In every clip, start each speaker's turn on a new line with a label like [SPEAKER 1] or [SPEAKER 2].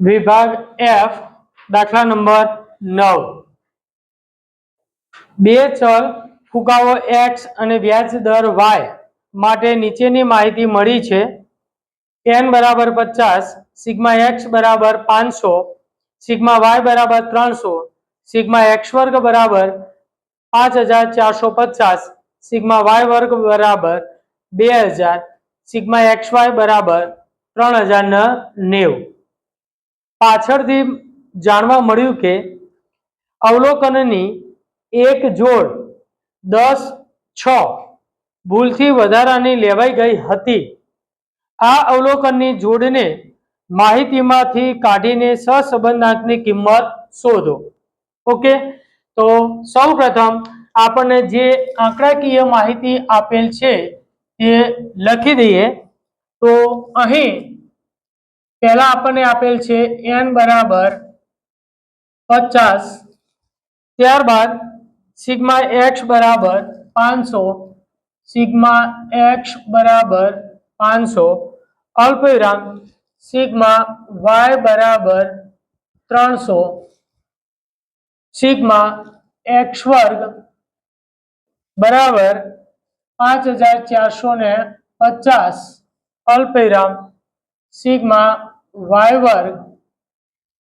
[SPEAKER 1] વિભાગ એફ દાખલા નંબર નવ. બે ચલ ફુગાવો એક્સ અને વ્યાજ દર વાય માટે નીચેની માહિતી મળી છે. એન બરાબર પચાસ, સિગ્મા એક્સ બરાબર પાંચસો, સિગ્મા વાય બરાબર ત્રણસો, સિગ્મા એક્સ વર્ગ બરાબર પાંચ હજાર ચારસો પચાસ, સિગ્મા વાય વર્ગ બરાબર બે હજાર, સિગ્મા એક્સ વાય બરાબર ત્રણ હજાર નેવું. પાછળથી જાણવા મળ્યું કે અવલોકનની એક જોડ દસ છ ભૂલથી વધારાની લેવાઈ ગઈ હતી. આ અવલોકનની જોડને માહિતીમાંથી કાઢીને સહસંબંધાંકની કિંમત શોધો. ઓકે? તો સૌ પ્રથમ આપણને જે આંકડાકીય માહિતી આપેલ છે તે લખી દઈએ. તો અહીં પહેલા આપણને આપેલ છે એન બરાબર પચાસ, ત્યારબાદ સિગ્મા એક્સ બરાબર પાંચસો, સિગ્મા એક્સ બરાબર પાંચસો, અલ્પવિરામ સિગ્મા વાય બરાબર ત્રણસો, સિગ્મા એક્સ વર્ગ બરાબર પાંચ હજાર ચારસો ને પચાસ, અલ્પવિરામ સિગ્મા વાય વર્ગ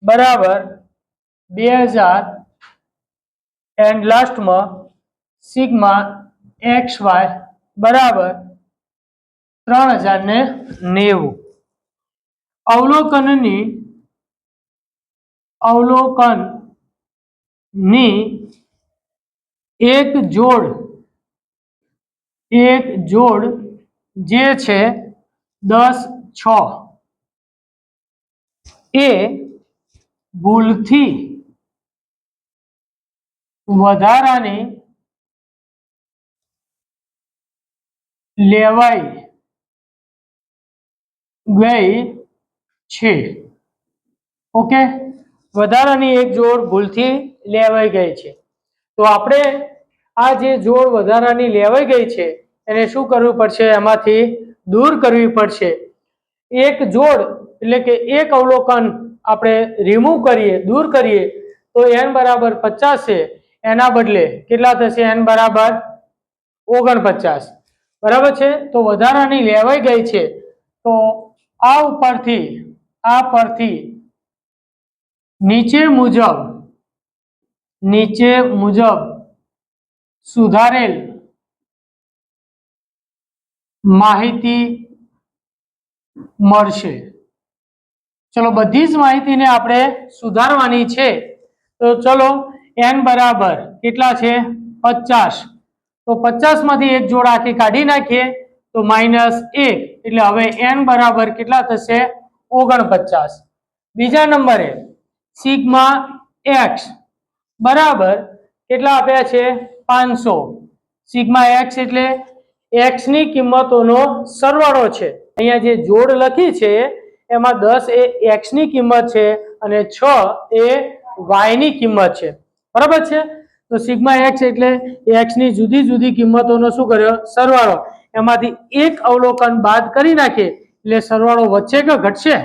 [SPEAKER 1] બરાબર બે હજાર એન્ડ લાસ્ટમાં સિગ્મા એક્સ વાય બરાબર ત્રણ હજાર ને નેવું. અવલોકનની અવલોકનની એક જોડ એક જોડ જે છે દસ છ. એ ભૂલથી વધારાની લેવાઈ ગઈ છે. ઓકે? વધારાની એક જોડ ભૂલથી લેવાઈ ગઈ છે. તો આપણે આ જે જોડ વધારાની લેવાઈ ગઈ છે, એને શું કરવું પડશે? એમાંથી દૂર કરવી પડશે. એક જોડ એટલે કે એક અવલોકન આપણે રિમૂવ કરીએ, દૂર કરીએ, તો એન બરાબર પચાસ છે. એના બદલે કેટલા થશે? એન બરાબર ઓગણપચાસ. બરાબર છે? તો વધારાની લેવાઈ ગઈ છે. તો આ ઉપરથી, આ પરથી નીચે મુજબ નીચે મુજબ સુધારેલ માહિતી મળશે. ચલો, બધી જ માહિતીને આપણે સુધારવાની છે. તો ચલો એન બરાબર કેટલા છે? પચાસ. તો પચાસમાંથી એક જોડ આખી કાઢી નાખીએ, તો માઇનસ એક. એટલે હવે એન બરાબર કેટલા થશે? ઓગણપચાસ. બીજા નંબરે, સિગ્મા એક્સ બરાબર કેટલા આપ્યા છે? પાંચસો. સિગ્મા એક્સ એટલે એક્સની કિંમતોનો સરવાળો છે. અહીંયા જે જોડ લખી છે એમાં દસ એ એક્સની કિંમત છે અને છ એ વાયની કિંમત છે. બરાબર છે? તો સિગ્મા એક્સ એટલે એક્સની જુદી જુદી કિંમતોનો શું કર્યો? સરવાળો. એમાંથી એક અવલોકન બાદ કરી નાખીએ એટલે સરવાળો વધશે કે ઘટશે?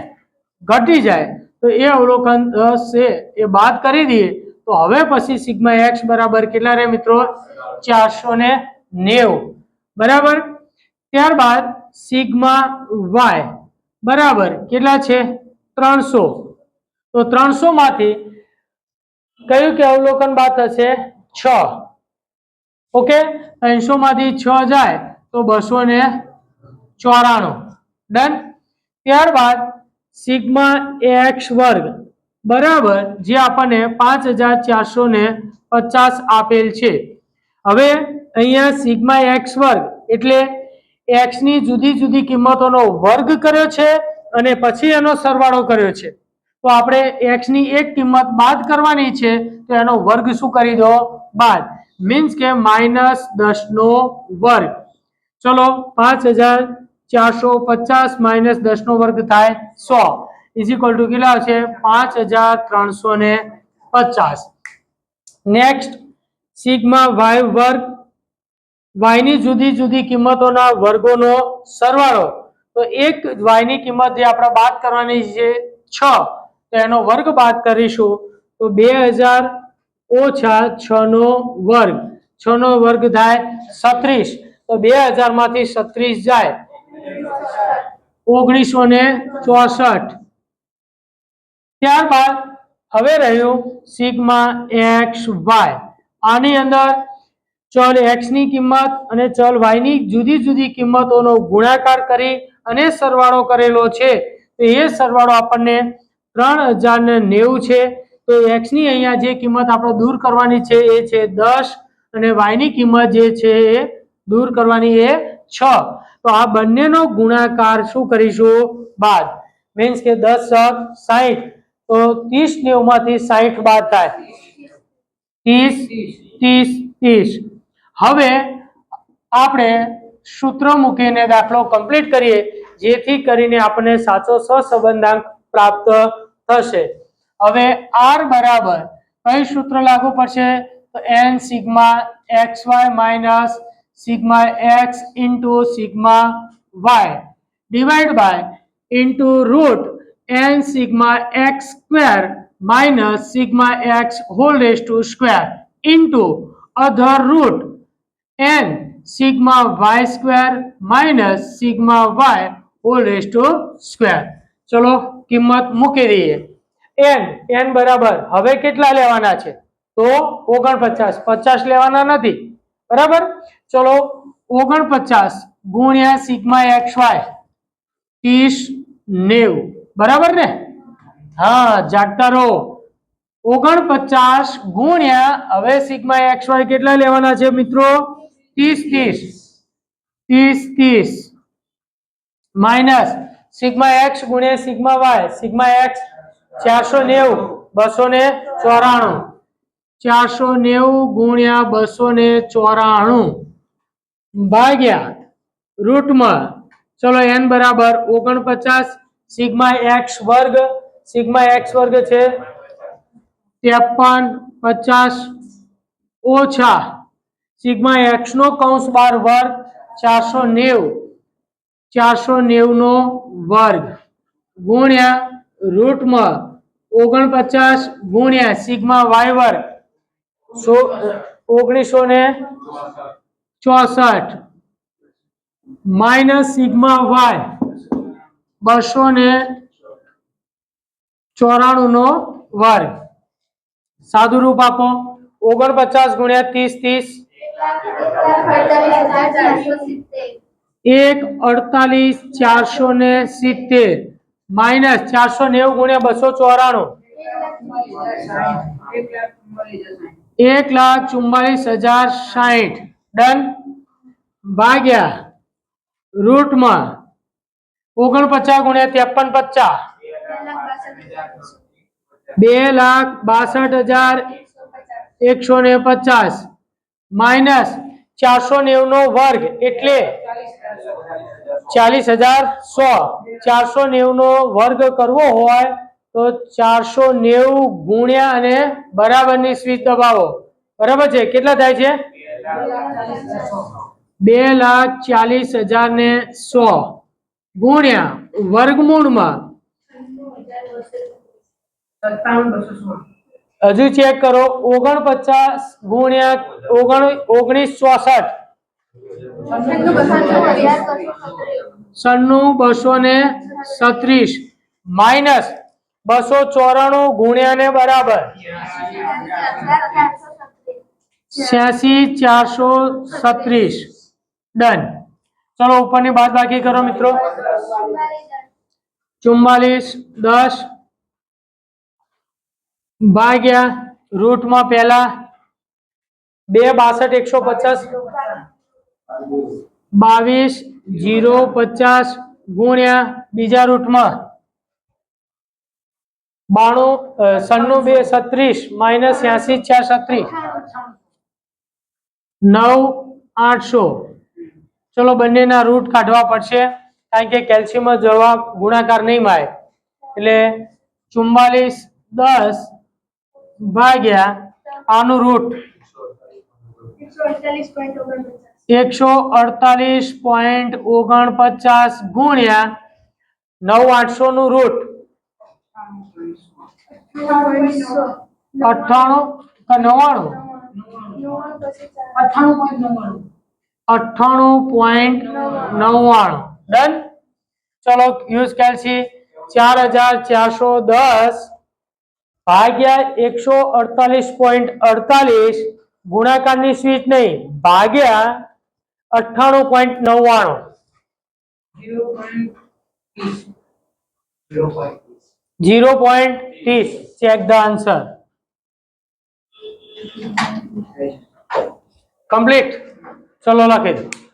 [SPEAKER 1] ઘટી જાય. તો એ અવલોકન દસ છે એ બાદ કરી દઈએ તો હવે પછી સિગ્મા એક્સ બરાબર કેટલા રહે મિત્રો? ચારસો નેવું. બરાબર? ત્યારબાદ સિગ્મા વાય બરાબર કેટલા છે? ત્રણસો. તો ત્રણસો માંથી કયું કે અવલોકન બાદ થશે? છ. ઓકે? ત્રણસો માંથી છ જાય તો બસો ને ચોરાણું. ડન? ત્યારબાદ સિગ્મા એક્સ વર્ગ. બરાબર, જે આપણને પાંચ હજાર ચારસો ને પચાસ આપેલ છે. હવે અહીંયા સિગ્મા એક્સ વર્ગ એટલે એક્સની જુદી જુદી કિંમતોનો વર્ગ કર્યો છે અને પછી એનો સરવાળો કર્યો છે. તો આપણે એક્સની એક કિંમત બાદ કરવાની છે, તો એનો વર્ગ શું કરી દો? બાદ. મીન્સ કે માઇનસ દસ નો વર્ગ. ચલો, પાંચ હજાર ચારસો પચાસ માઇનસ દસ નો વર્ગ થાય સો. ઇઝ ઇક્વલ ટુ કેટલા છે પાંચ હજાર ત્રણસો ને પચાસ. નેક્સ્ટ સિગ્મા વાય વર્ગ વાયની જુદી જુદી કિંમતોના વર્ગોનો સરવાળો. તો એક વાયની કિંમત જે આપણે બાદ કરવાની છે છ, તો એનો વર્ગ બાદ કરીશું. તો બે હજાર ઓછા છનો વર્ગ. છનો વર્ગ થાય છત્રીસ. તો બે હજારમાંથી માંથી છત્રીસ જાય ઓગણીસો ને ચોસઠ. ત્યારબાદ હવે રહ્યું સિગ્મા એક્સ વાય. આની અંદર ચલ એક્સની કિંમત અને ચલ વાયની જુદી જુદી કિંમતોનો ગુણાકાર કરી અને સરવાળો કરેલો છે. તો એ સરવાળો આપણને ત્રણ હજાર નેવું છે. તો એક્સની અહીંયા જે કિંમત આપણે દૂર કરવાની છે એ છે દસ અને વાયની કિંમત જે છે એ દૂર કરવાની એ છ. તો આ બંનેનો ગુણાકાર શું કરીશું? બાદ મીન્સ કે દસ સાહીઠ તો ત્રીસ નેવું માંથી સાહીઠ બાદ થાય. ત્રીસ ત્રીસ ત્રીસ. હવે આપણે સૂત્ર મૂકીને દાખલો કમ્પ્લીટ કરીએ, જેથી કરીને આપણને સાચો સહસંબંધાંક પ્રાપ્ત થશે. હવે આર બરાબર કઈ સૂત્ર લાગુ પડશે? તો n sigma x y minus sigma x into sigma y divide by into root n sigma x square minus sigma x whole raise to square into other root n sigma y square minus sigma y whole raise to square ચલો, કિંમત મૂકી દઈએ. N N બરાબર. હવે કેટલા લેવાના છે? તો ઓગણપચાસ. પચાસ લેવાના નથી. બરાબર? ચલો, ઓગણપચાસ ગુણ્યા સિગ્મા એક્સ વાય ત્રીસ નેવું. બરાબર ને? હા, જાગતા રહો. ઓગણપચાસ ગુણ્યા, હવે સિગ્મા એક્સ વાય કેટલા લેવાના છે મિત્રો? ત્રીસ ત્રીસ ત્રીસ ત્રીસ માઇનસ સિગ્મા એક્સ ગુણ્યા સિગ્મા વાય સિગ્મા એક્સ ચારસો નેવું બસો ને ચોરાણું ચારસો નેવું ગુણ્યા બસો ને ચોરાણું ભાગ્યા રૂટમાં ચલો એન બરાબર ઓગણપચાસ સિગ્મા એક્સ વર્ગ સિગ્મા એક્સ વર્ગ છે ત્રેપન પચાસ ઓછા સિગ્મા એક્સ નો કૌંસ બાર વર્ગ ચારસો નેવું. ચારસો નેવું નો વર્ગ. ગુણ્યા રૂટમાં ઓગણપચાસ ગુણ્યા સિગ્મા વાય વર્ગ. સો, ઓગણીસો ને ચોસઠ. Minus sigma y. બસો ને ચોરાણું નો વર્ગ. સાદું રૂપ આપો. ઓગણપચાસ ગુણ્યા ત્રીસ ત્રીસ. એક અડતાલીસ ચારસો ને સિત્તેર. માઇનસ ચારસો નેવું ગુણ્યા બસો ચોરાણું. એક લાખ ચુમ્માલીસ હજાર સાહીઠ. ડન? ભાગ્યા. રૂટમાં ઓગણપચાસ ગુણ્યા ત્રેપન પચાસ. બે લાખ બાસઠ હજાર એકસો ને પચાસ. માઇનસ ચારસો નેવું નો વર્ગ એટલે ચાલીસ હજાર સો. ચારસો નેવું નો વર્ગ કરવો હોય તો ચારસો નેવું ગુણ્યા અને બરાબરની સ્વીચ દબાવો. બરાબર છે? કેટલા થાય છે? બે લાખ ચાલીસ હજાર ને સો. ગુણ્યા વર્ગમૂળમાં હજુ ચેક કરો. ઓગણપચાસ ગુણ્યા ઓગણ ઓગણીસ ચોસઠ સન્નું બસો ને સત્રીસ માઇનસ બસો ચોરાણું ગુણ્યા ને બરાબર. છ્યાસી ચારસો સત્રીસ ડન. ચલો ઉપરની બાદ બાકી કરો મિત્રો. ચુમ્માલીસ, દસ ભાગ્યા રૂટમાં પહેલા બે બાસઠ એકસો પચાસ, બાવીસ જીરો પચાસ ગુણ્યા બીજા રૂટમાં બાણું સન્નું બે છત્રીસ, માઇનસ એસી ચાર છત્રીસ. નવ આઠસો. ચલો બંનેના રૂટ કાઢવા પડશે, કારણ કે કેલ્શિયમ જવાબ ગુણાકાર નહીં માય એટલે ચુમ્માલીસ દસ ભાગ્યા આનું રૂટ એકસો અડતાલીસ પોઈન્ટ ઓગણપચાસ ગુણ્યા નવ આઠસો નું રૂટ. અઠ્ઠાણું કે
[SPEAKER 2] પોઈન્ટ નવ્વાણું
[SPEAKER 1] પોઈન્ટ નવ્વાણું. ડન? ચલો, યુઝ કેલ્સી ચાર હજાર ચારસો દસ. ભાગ્યા એકસો અડતાલીસ પોઈન્ટ અડતાલીસ ગુણાકારની સ્વીચ નહીં ભાગ્યા અઠ્ઠાણું પોઈન્ટ નવ્વાણું.
[SPEAKER 2] ઝીરો પોઈન્ટ ત્રીસ.
[SPEAKER 1] જીરો પોઈન્ટ ત્રીસ ચેક ધ આન્સર. કમ્પ્લીટ. ચલો લખી દો.